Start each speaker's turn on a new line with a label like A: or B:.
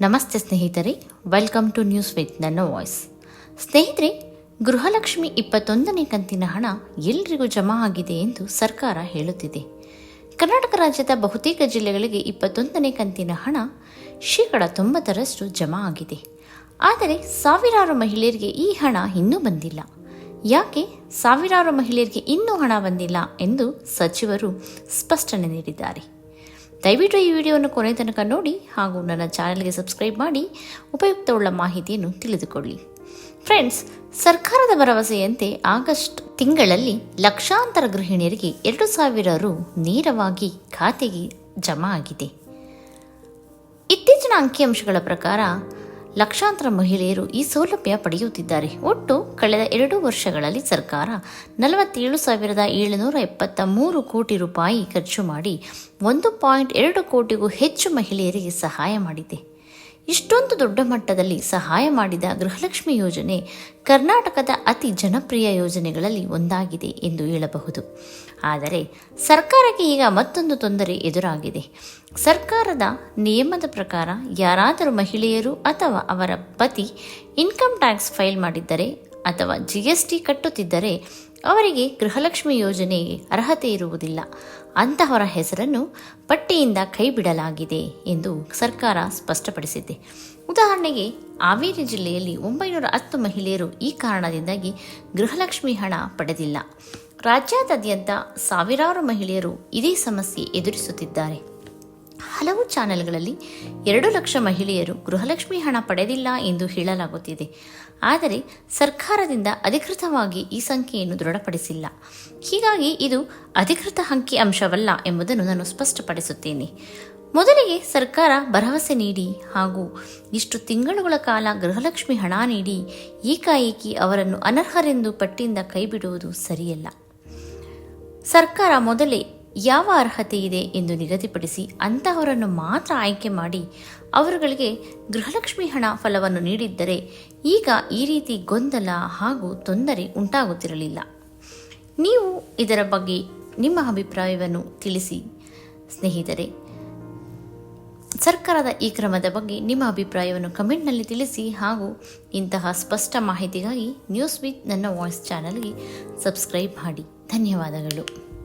A: ನಮಸ್ತೆ ಸ್ನೇಹಿತರೆ welcome to news with ನನ್ನ ವಾಯ್ಸ್ ಸ್ನೇಹಿತರೆ, ಗೃಹಲಕ್ಷ್ಮಿ ಇಪ್ಪತ್ತೊಂದನೇ ಕಂತಿನ ಹಣ ಎಲ್ರಿಗೂ ಜಮಾ ಆಗಿದೆ ಎಂದು ಸರ್ಕಾರ ಹೇಳುತ್ತಿದೆ. ಕರ್ನಾಟಕ ರಾಜ್ಯದ ಬಹುತೇಕ ಜಿಲ್ಲೆಗಳಿಗೆ ಇಪ್ಪತ್ತೊಂದನೇ ಕಂತಿನ ಹಣ ಶೇಕಡ ತೊಂಬತ್ತರಷ್ಟು ಜಮಾ ಆಗಿದೆ. ಆದರೆ, ಸಾವಿರಾರು ಮಹಿಳೆಯರಿಗೆ ಈ ಹಣ ಇನ್ನೂ ಬಂದಿಲ್ಲ. ಯಾಕೆ ಸಾವಿರಾರು ಮಹಿಳೆಯರಿಗೆ ಇನ್ನೂ ಹಣ ಬಂದಿಲ್ಲ ಎಂದು ಸಚಿವರು ಸ್ಪಷ್ಟನೆ ನೀಡಿದ್ದಾರೆ. ದಯವಿಟ್ಟು ಈ ವಿಡಿಯೋವನ್ನು ಕೊನೆ ತನಕ ನೋಡಿ ಹಾಗೂ ನನ್ನ ಚಾನೆಲ್ಗೆ ಸಬ್ಸ್ಕ್ರೈಬ್ ಮಾಡಿ ಉಪಯುಕ್ತವುಳ್ಳ ಮಾಹಿತಿಯನ್ನು ತಿಳಿದುಕೊಳ್ಳಿ. ಫ್ರೆಂಡ್ಸ್, ಸರ್ಕಾರದ ಭರವಸೆಯಂತೆ ಆಗಸ್ಟ್ ತಿಂಗಳಲ್ಲಿ ಲಕ್ಷಾಂತರ ಗೃಹಿಣಿಯರಿಗೆ ಎರಡು ಸಾವಿರ ರು ನೇರವಾಗಿ ಖಾತೆಗೆ ಜಮಾ ಆಗಿದೆ. ಇತ್ತೀಚಿನ ಅಂಕಿಅಂಶಗಳ ಪ್ರಕಾರ ಲಕ್ಷಾಂತರ ಮಹಿಳೆಯರು ಈ ಸೌಲಭ್ಯ ಪಡೆಯುತ್ತಿದ್ದಾರೆ. ಒಟ್ಟು ಕಳೆದ ಎರಡು ವರ್ಷಗಳಲ್ಲಿ ಸರ್ಕಾರ ನಲವತ್ತೇಳು ಸಾವಿರದ ಏಳುನೂರ ಎಪ್ಪತ್ತ ಮೂರು ಕೋಟಿ ರೂಪಾಯಿ ಖರ್ಚು ಮಾಡಿ ಒಂದು ಪಾಯಿಂಟ್ ಎರಡು ಕೋಟಿಗೂ ಹೆಚ್ಚು ಮಹಿಳೆಯರಿಗೆ ಸಹಾಯ ಮಾಡಿದೆ. ಇಷ್ಟೊಂದು ದೊಡ್ಡ ಮಟ್ಟದಲ್ಲಿ ಸಹಾಯ ಮಾಡಿದ ಗೃಹಲಕ್ಷ್ಮಿ ಯೋಜನೆ ಕರ್ನಾಟಕದ ಅತಿ ಜನಪ್ರಿಯ ಯೋಜನೆಗಳಲ್ಲಿ ಒಂದಾಗಿದೆ ಎಂದು ಹೇಳಬಹುದು. ಆದರೆ ಸರ್ಕಾರಕ್ಕೆ ಈಗ ಮತ್ತೊಂದು ತೊಂದರೆ ಎದುರಾಗಿದೆ. ಸರ್ಕಾರದ ನಿಯಮದ ಪ್ರಕಾರ ಯಾರಾದರೂ ಮಹಿಳೆಯರು ಅಥವಾ ಅವರ ಪತಿ ಇನ್ಕಮ್ ಟ್ಯಾಕ್ಸ್ ಫೈಲ್ ಮಾಡಿದ್ದರೆ ಅಥವಾ ಜಿ ಎಸ್ ಟಿ ಕಟ್ಟುತ್ತಿದ್ದರೆ ಅವರಿಗೆ ಗೃಹಲಕ್ಷ್ಮಿ ಯೋಜನೆಗೆ ಅರ್ಹತೆ ಇರುವುದಿಲ್ಲ. ಅಂತಹವರ ಹೆಸರನ್ನು ಪಟ್ಟಿಯಿಂದ ಕೈಬಿಡಲಾಗಿದೆ ಎಂದು ಸರ್ಕಾರ ಸ್ಪಷ್ಟಪಡಿಸಿದೆ. ಉದಾಹರಣೆಗೆ, ಹಾವೇರಿ ಜಿಲ್ಲೆಯಲ್ಲಿ ಒಂಬೈನೂರ ಹತ್ತು ಮಹಿಳೆಯರು ಈ ಕಾರಣದಿಂದಾಗಿ ಗೃಹಲಕ್ಷ್ಮಿ ಹಣ ಪಡೆದಿಲ್ಲ. ರಾಜ್ಯಾದ್ಯಂತ ಸಾವಿರಾರು ಮಹಿಳೆಯರು ಇದೇ ಸಮಸ್ಯೆ ಎದುರಿಸುತ್ತಿದ್ದಾರೆ. ಹಲವು ಚಾನೆಲ್ಗಳಲ್ಲಿ ಎರಡು ಲಕ್ಷ ಮಹಿಳೆಯರು ಗೃಹಲಕ್ಷ್ಮಿ ಹಣ ಪಡೆದಿಲ್ಲ ಎಂದು ಹೇಳಲಾಗುತ್ತಿದೆ. ಆದರೆ ಸರ್ಕಾರದಿಂದ ಅಧಿಕೃತವಾಗಿ ಈ ಸಂಖ್ಯೆಯನ್ನು ದೃಢಪಡಿಸಿಲ್ಲ. ಹೀಗಾಗಿ ಇದು ಅಧಿಕೃತ ಅಂಕಿ ಅಂಶವಲ್ಲ ಎಂಬುದನ್ನು ನಾನು ಸ್ಪಷ್ಟಪಡಿಸುತ್ತೇನೆ. ಮೊದಲಿಗೆ ಸರ್ಕಾರ ಭರವಸೆ ನೀಡಿ ಹಾಗೂ ಇಷ್ಟು ತಿಂಗಳುಗಳ ಕಾಲ ಗೃಹಲಕ್ಷ್ಮಿ ಹಣ ನೀಡಿ ಏಕಾಏಕಿ ಅವರನ್ನು ಅನರ್ಹರೆಂದು ಪಟ್ಟಿಯಿಂದ ಕೈಬಿಡುವುದು ಸರಿಯಲ್ಲ. ಸರ್ಕಾರ ಮೊದಲೇ ಯಾವ ಅರ್ಹತೆ ಇದೆ ಎಂದು ನಿಗದಿಪಡಿಸಿ ಅಂತಹವರನ್ನು ಮಾತ್ರ ಆಯ್ಕೆ ಮಾಡಿ ಅವರುಗಳಿಗೆ ಗೃಹಲಕ್ಷ್ಮಿ ಹಣ ಫಲವನ್ನು ನೀಡಿದ್ದರೆ ಈಗ ಈ ರೀತಿ ಗೊಂದಲ ಹಾಗೂ ತೊಂದರೆ ಉಂಟಾಗುತ್ತಿರಲಿಲ್ಲ. ನೀವು ಇದರ ಬಗ್ಗೆ ನಿಮ್ಮ ಅಭಿಪ್ರಾಯವನ್ನು ತಿಳಿಸಿ. ಸ್ನೇಹಿತರೆ, ಸರ್ಕಾರದ ಈ ಕ್ರಮದ ಬಗ್ಗೆ ನಿಮ್ಮ ಅಭಿಪ್ರಾಯವನ್ನು ಕಮೆಂಟ್ನಲ್ಲಿ ತಿಳಿಸಿ ಹಾಗೂ ಇಂತಹ ಸ್ಪಷ್ಟ ಮಾಹಿತಿಗಾಗಿ ನ್ಯೂಸ್ ವಿತ್ ನನ್ನ ವಾಯ್ಸ್ ಚಾನಲ್ಗೆ ಸಬ್ಸ್ಕ್ರೈಬ್ ಮಾಡಿ. ಧನ್ಯವಾದಗಳು.